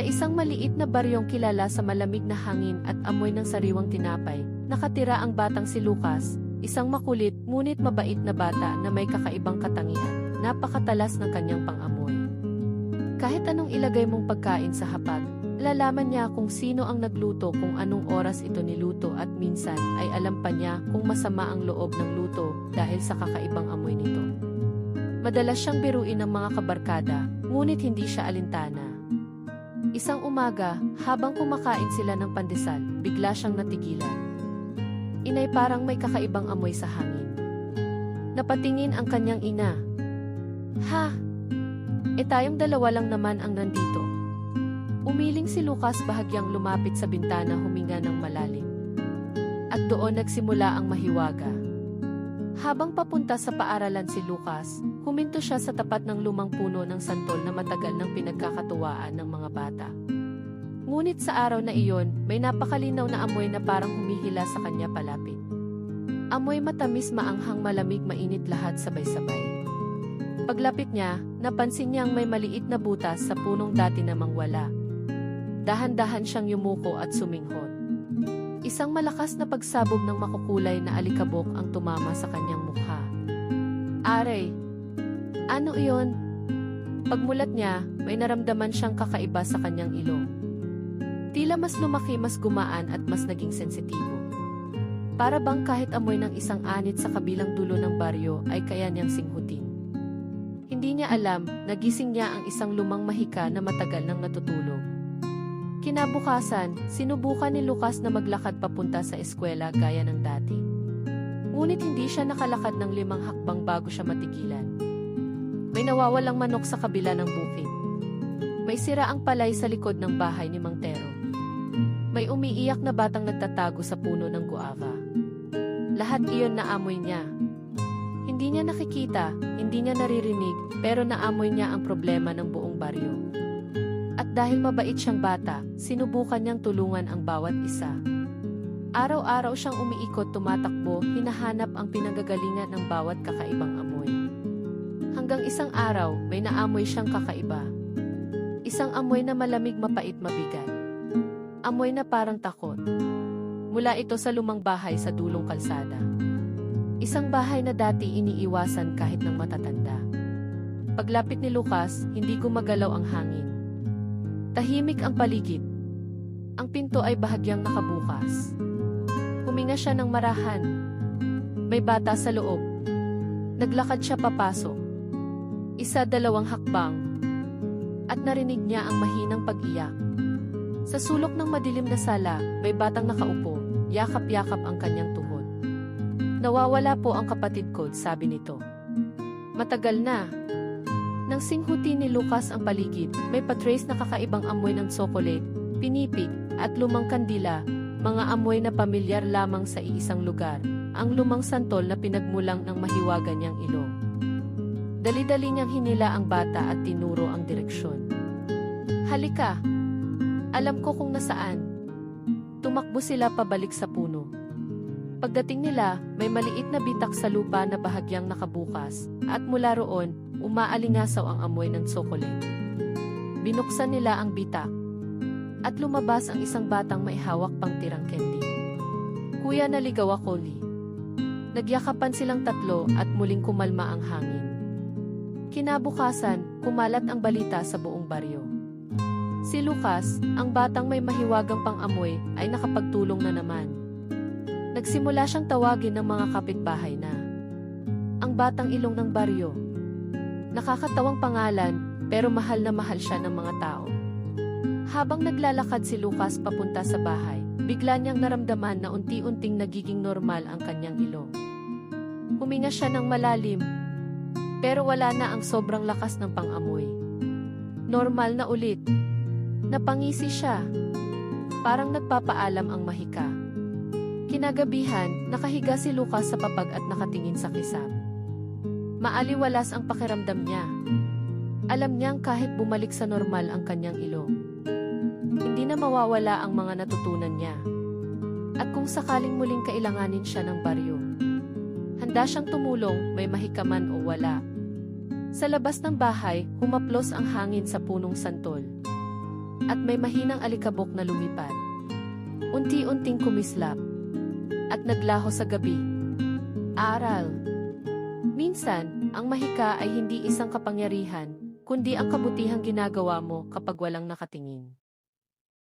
Sa isang maliit na baryong kilala sa malamig na hangin at amoy ng sariwang tinapay, nakatira ang batang si Lucas, isang makulit ngunit mabait na bata na may kakaibang katangian, napakatalas ng kanyang pangamoy. Kahit anong ilagay mong pagkain sa hapag, lalaman niya kung sino ang nagluto kung anong oras ito niluto at minsan ay alam pa niya kung masama ang loob ng luto dahil sa kakaibang amoy nito. Madalas siyang biruin ng mga kabarkada, ngunit hindi siya alintana. Isang umaga, habang kumakain sila ng pandesal, bigla siyang natigilan. Inay parang may kakaibang amoy sa hangin. Napatingin ang kanyang ina. Ha? E tayong dalawa lang naman ang nandito. Umiling si Lucas bahagyang lumapit sa bintana huminga ng malalim. At doon nagsimula ang mahiwaga. Habang papunta sa paaralan si Lucas, huminto siya sa tapat ng lumang puno ng santol na matagal ng pinagkakatuwaan ng mga bata. Ngunit sa araw na iyon, may napakalinaw na amoy na parang humihila sa kanya palapit. Amoy matamis maanghang malamig mainit lahat sabay-sabay. Paglapit niya, napansin niyang may maliit na butas sa punong dati namang wala. Dahan-dahan siyang yumuko at suminghot. Isang malakas na pagsabog ng makukulay na alikabok ang tumama sa kanyang mukha. Aray! Ano iyon? Pagmulat niya, may naramdaman siyang kakaiba sa kanyang ilong. Tila mas lumaki mas gumaan at mas naging sensitibo. Para bang kahit amoy ng isang anit sa kabilang dulo ng baryo ay kaya niyang singhutin. Hindi niya alam, nagising niya ang isang lumang mahika na matagal nang natutulog. Kinabukasan, sinubukan ni Lucas na maglakad papunta sa eskwela gaya ng dati. Ngunit hindi siya nakalakad ng limang hakbang bago siya matigilan. May nawawalang manok sa kabila ng bukid. May sira ang palay sa likod ng bahay ni Mang Tero. May umiiyak na batang nagtatago sa puno ng guava. Lahat iyon naamoy niya. Hindi niya nakikita, hindi niya naririnig, pero naamoy niya ang problema ng buong baryo. At dahil mabait siyang bata, sinubukan niyang tulungan ang bawat isa. Araw-araw siyang umiikot tumatakbo, hinahanap ang pinagagalingan ng bawat kakaibang amoy. Hanggang isang araw, may naamoy siyang kakaiba. Isang amoy na malamig mapait mabigat. Amoy na parang takot. Mula ito sa lumang bahay sa dulong kalsada. Isang bahay na dati iniiwasan kahit ng matatanda. Paglapit ni Lucas, hindi gumagalaw ang hangin. Tahimik ang paligid. Ang pinto ay bahagyang nakabukas. Huminga siya ng marahan. May bata sa loob. Naglakad siya papasok. Isa dalawang hakbang. At narinig niya ang mahinang pag-iyak. Sa sulok ng madilim na sala, may batang nakaupo, yakap-yakap ang kanyang tuhod. Nawawala po ang kapatid ko, sabi nito. Matagal na. Nang singhuti ni Lucas ang paligid, may patrace na kakaibang amoy ng tsokolate, pinipig, at lumang kandila, mga amoy na pamilyar lamang sa iisang lugar, ang lumang santol na pinagmulang ng mahiwaga niyang ilong. Dali-dali niyang hinila ang bata at tinuro ang direksyon. Halika! Alam ko kung nasaan. Tumakbo sila pabalik sa puno. Pagdating nila, may maliit na bitak sa lupa na bahagyang nakabukas, at mula roon, umaalingasaw ang amoy ng tsokolate. Binuksan nila ang bitak, at lumabas ang isang batang may hawak pang tirang candy. Kuya naligaw ako, Lee. Nagyakapan silang tatlo at muling kumalma ang hangin. Kinabukasan, kumalat ang balita sa buong baryo. Si Lucas, ang batang may mahiwagang pang-amoy, ay nakapagtulong na naman. Nagsimula siyang tawagin ng mga kapitbahay na ang batang ilong ng baryo. Nakakatawang pangalan, pero mahal na mahal siya ng mga tao. Habang naglalakad si Lucas papunta sa bahay, bigla niyang naramdaman na unti-unting nagiging normal ang kanyang ilong. Huminga siya ng malalim, pero wala na ang sobrang lakas ng pangamoy. Normal na ulit. Napangisi siya. Parang nagpapaalam ang mahika. Kinagabihan, nakahiga si Lucas sa papag at nakatingin sa kisap. Maaliwalas ang pakiramdam niya. Alam niyang kahit bumalik sa normal ang kanyang ilong. Hindi na mawawala ang mga natutunan niya. At kung sakaling muling kailanganin siya ng baryo, handa siyang tumulong may mahikaman o wala. Sa labas ng bahay, humaplos ang hangin sa punong santol. at may mahinang alikabok na lumipad. Unti-unting kumislap at naglaho sa gabi. Aral Minsan, ang mahika ay hindi isang kapangyarihan, kundi ang kabutihang ginagawa mo kapag walang nakatingin.